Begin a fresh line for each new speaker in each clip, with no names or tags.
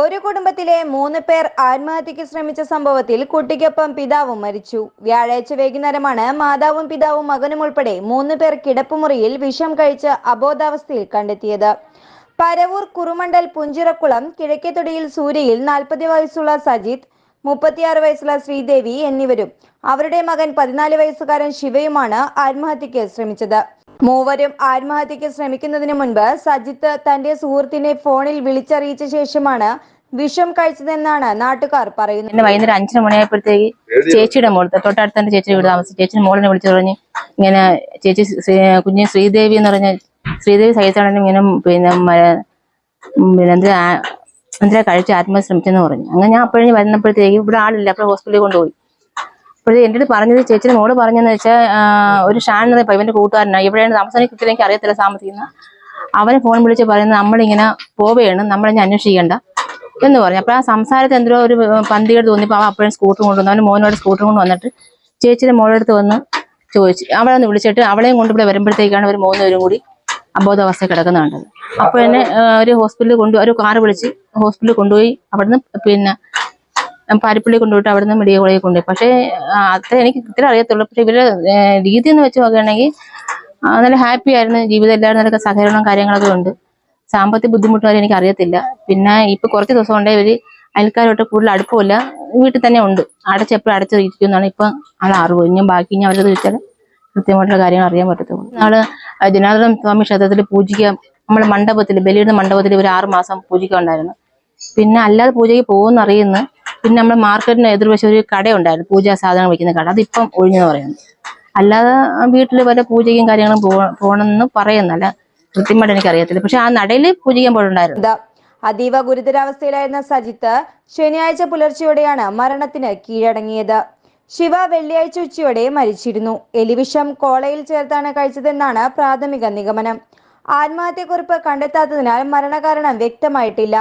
ഒരു കുടുംബത്തിലെ മൂന്ന് പേർ ആത്മഹത്യക്ക് ശ്രമിച്ച സംഭവത്തിൽ കുട്ടിക്കൊപ്പം പിതാവും മരിച്ചു. വ്യാഴാഴ്ച വൈകുന്നേരമാണ് മാതാവും പിതാവും മകനും ഉൾപ്പെടെ മൂന്ന് പേർ കിടപ്പുമുറിയിൽ വിഷം കഴിച്ച് അബോധാവസ്ഥയിൽ കണ്ടെത്തിയത്. പരവൂർ കുറുമണ്ടൽ പുഞ്ചിറക്കുളം കിഴക്കേത്തൊടിയിൽ സൂര്യയിൽ നാൽപ്പത് വയസ്സുള്ള സജിത് മുപ്പത്തിയാറ് വയസ്സുള്ള ശ്രീദേവി എന്നിവരും അവരുടെ മകൻ പതിനാല് വയസ്സുകാരൻ ശിവയുമാണ് ആത്മഹത്യക്ക് ശ്രമിച്ചത്. മൂവരും ആത്മഹത്യക്ക് ശ്രമിക്കുന്നതിന് മുൻപ് സജിത്ത് തന്റെ സുഹൃത്തിനെ ഫോണിൽ വിളിച്ചറിയിച്ച ശേഷമാണ് വിഷം കഴിച്ചതെന്നാണ് നാട്ടുകാർ പറയുന്നത്.
പിന്നെ വൈകുന്നേരം അഞ്ചര മണിയായപ്പോഴത്തേക്ക് ചേച്ചിയുടെ മോൾ തൊട്ടടുത്ത എന്റെ ചേച്ചിയുടെ വീട് താമസിച്ചു. ചേച്ചിയുടെ മോളിനെ വിളിച്ചു പറഞ്ഞ് ഇങ്ങനെ ചേച്ചി കുഞ്ഞ് ശ്രീദേവി എന്ന് പറഞ്ഞ ശ്രീദേവി സഹിച്ചാണെങ്കിലും ഇങ്ങനെ പിന്നെ പിന്നെ എന്തിനാ എന്തിനാ കഴിച്ച് ആത്മഹത്യ ശ്രമിച്ചെന്ന് പറഞ്ഞു. അങ്ങനെ ഞാൻ അപ്പോഴേ വരുന്നപ്പോഴത്തേക്ക് ഇവിടെ ആളില്ല. അപ്പോൾ ഹോസ്പിറ്റലിൽ കൊണ്ടുപോയി. അപ്പോഴേ എന്റെ അടുത്ത് പറഞ്ഞത് ചേച്ചിയുടെ മോൾ പറഞ്ഞെന്ന് വെച്ചാൽ ഒരു ഷാൻ എന്ന് ഇവന്റെ കൂട്ടുകാരനാണ് എവിടെയാണ് താമസം കൃത്യം എനിക്ക് അറിയത്തില്ല താമസിക്കുന്ന. അവനെ ഫോൺ വിളിച്ച് പറയുന്നത് നമ്മളിങ്ങനെ പോവുകയാണ് നമ്മളിനി അന്വേഷിക്കേണ്ട എന്ന് പറഞ്ഞു. അപ്പോൾ ആ സംസാരത്തിൽ എന്തോ ഒരു പന്തികേട് തോന്നിയപ്പോൾ അവൻ അപ്പോഴും സ്കൂട്ടർ കൊണ്ടുവന്നു. അവന്റെ മോനോട് സ്കൂട്ടർ കൊണ്ട് വന്നിട്ട് ചേച്ചിയുടെ മോളെടുത്ത് വന്ന് ചോദിച്ചു. അവളെ ഒന്ന് വിളിച്ചിട്ട് അവളെയും കൊണ്ട് വരുമ്പോഴത്തേക്കാണ് ഒരു മൂന്നുപേരും കൂടി അബോധാവസ്ഥ കിടക്കുന്ന കണ്ടത്. അപ്പോൾ എന്നെ ഒരു ഹോസ്പിറ്റലിൽ കൊണ്ടുപോയി ഒരു കാറ് വിളിച്ച് ഹോസ്പിറ്റലിൽ കൊണ്ടുപോയി അവിടുന്ന് പിന്നെ പാരിപ്പള്ളി കൊണ്ടുപോയിട്ട് അവിടെ നിന്ന് മെഡിക്കൽ കോളേജിൽ കൊണ്ടുപോയി. പക്ഷേ അത്ര എനിക്ക് ഇത്ര അറിയത്തുള്ളൂ. പക്ഷേ ഇവരുടെ രീതി എന്ന് വെച്ച് നോക്കുകയാണെങ്കിൽ നല്ല ഹാപ്പി ആയിരുന്നു. ജീവിതം എല്ലാവരും നല്ല സഹകരണവും കാര്യങ്ങളൊക്കെ ഉണ്ട്. സാമ്പത്തിക ബുദ്ധിമുട്ടുകാരും എനിക്ക് അറിയത്തില്ല. പിന്നെ ഇപ്പൊ കുറച്ച് ദിവസം കൊണ്ടേ ഇവർ അയൽക്കാരോട്ട് കൂടുതൽ അടുപ്പമില്ല. വീട്ടിൽ തന്നെ ഉണ്ട്. അടച്ചെപ്പോഴും അടച്ചിരിക്കുന്നതാണ് ഇപ്പൊ ആൾ അറിവ്. ഇനിയും ബാക്കി ഇനി അവരത് ചോദിച്ചാൽ കൃത്യമായിട്ടുള്ള കാര്യങ്ങൾ അറിയാൻ പറ്റത്തുള്ളൂ. നാൾ ജനാർദ്ദനം സ്വാമി ക്ഷേത്രത്തിൽ പൂജിക്കാൻ നമ്മുടെ മണ്ഡപത്തിൽ ബലിയുടെ മണ്ഡപത്തിൽ ഒരു ആറ് മാസം പൂജിക്കുണ്ടായിരുന്നു പിന്നെ അല്ലാതെ പൂജയ്ക്ക് പോകുന്ന അറിയുന്നു പിന്നെ നമ്മുടെ മാർക്കറ്റിന് എതിർവശം ഒരു കടയുണ്ടായിരുന്നു. പൂജാ സാധനങ്ങൾ വയ്ക്കുന്ന കട. അതിപ്പം ഒഴിഞ്ഞെന്ന് പറയുന്നു. അല്ലാതെ വീട്ടിൽ വല്ല പൂജയും കാര്യങ്ങളും പോകണമെന്ന് പറയുന്നല്ല കൃത്യമായിട്ട് എനിക്ക് അറിയത്തില്ല പക്ഷെ ആ നടയിൽ പൂജിക്കാൻ പോയിട്ടുണ്ടായിരുന്നു.
ഇത് അതീവ ഗുരുതരാവസ്ഥയിലായിരുന്ന സജിത്ത് ശനിയാഴ്ച പുലർച്ചെയോടെയാണ് മരണത്തിന് കീഴടങ്ങിയത്. ശിവ വെള്ളിയാഴ്ച ഉച്ചയോടെ മരിച്ചിരുന്നു. എലിവിഷം കോളയിൽ ചേർത്താണ് കഴിച്ചതെന്നാണ് പ്രാഥമിക നിഗമനം. ആത്മഹത്യക്കുറിപ്പ് കണ്ടെത്താത്തതിനാൽ മരണകാരണം വ്യക്തമായിട്ടില്ല.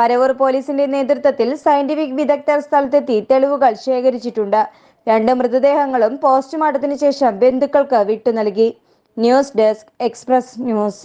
പരവൂർ പോലീസിന്റെ നേതൃത്വത്തിൽ സയന്റിഫിക് വിദഗ്ധർ സ്ഥലത്തെത്തി തെളിവുകൾ ശേഖരിച്ചിട്ടുണ്ട്. രണ്ട് മൃതദേഹങ്ങളും പോസ്റ്റ്മോർട്ടത്തിന് ശേഷം ബന്ധുക്കൾക്ക് വിട്ടു നൽകി. News desk express news.